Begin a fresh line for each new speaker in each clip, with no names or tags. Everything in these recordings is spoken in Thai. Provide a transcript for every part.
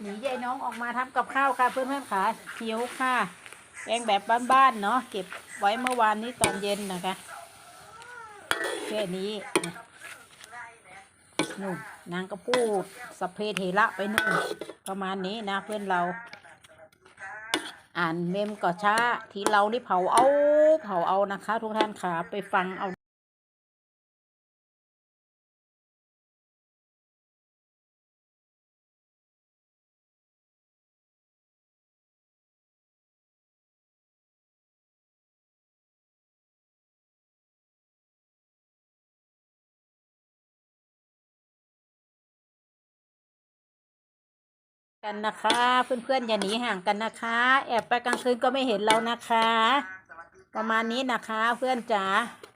หนียายน้องออกมาทำกับข้าวค่ะเพื่อนเพื่อนขาหิวค่ะแกงแบบบ้านๆเนาะเก็บไว้เมื่อวานนี้ตอนเย็นนะคะแค่นี้นู่นนางก็พูดสพเพเทระไปนู่นประมาณนี้นะเพื่อนเรา อ่านเมมก็ช้า ที่เรานี่เผาเอา เผาเอานะคะ ทุกท่านขาไปฟังเอา กันนะคะ เพื่อนๆอย่าหนีห่างกันนะคะ แอบไปกลางคืนก็ไม่เห็นเรานะคะ ประมาณนี้นะคะเพื่อนจ๋า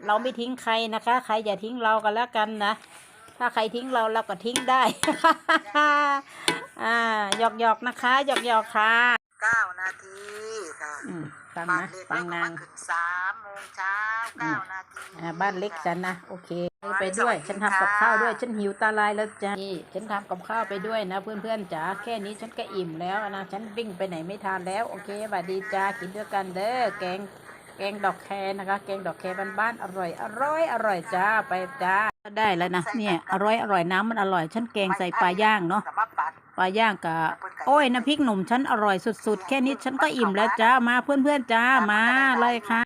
เราไม่ทิ้งใครนะคะ ใครอย่าทิ้งเรากันแล้วกันนะ ถ้าใครทิ้งเราเราก็ทิ้งได้ อ่าหยอกหยอกๆนะคะหยอกหยอกๆค่ะ
เก้านาที ค่ะ
อืมฟัง
บ้าน
นะ
เล็ก
ฟั
เรา
ง
ก็
นาง
มาขึ้นสามโมงเช้าเก้านาที
อ่าบ้านเล็กฉันนะโอเคไปด้วย ฉันทำกับข้าวด้วยฉันหิวตาลายแล้วจ้ะนี่ฉันทำกับข้าวไปด้วยนะเพื่อนๆจ๋าแค่นี้ฉันก็อิ่มแล้วนะฉันวิ่งไปไหนไม่ทานแล้วโอเคสวัสดีจ้ากินด้วยกันเด้อแกงแกงดอกแคนะคะ แกงดอกแคบ้านๆอร่อยอร่อยอร่อยจ้าไปจ้าได้แล้วนะเนี่ยอร่อยอร่อยน้ำมันอร่อย ฉันแกงใส่ปลาย่างเนาะ
กับมาปัด
ปลาย่างกับ โอ้ยน้ำพริกหนุ่มฉันอร่อยสุดๆ แค่นี้ฉันก็อิ่มแล้วจ้ามาเพื่อนๆจ้ามาเลยค่ะ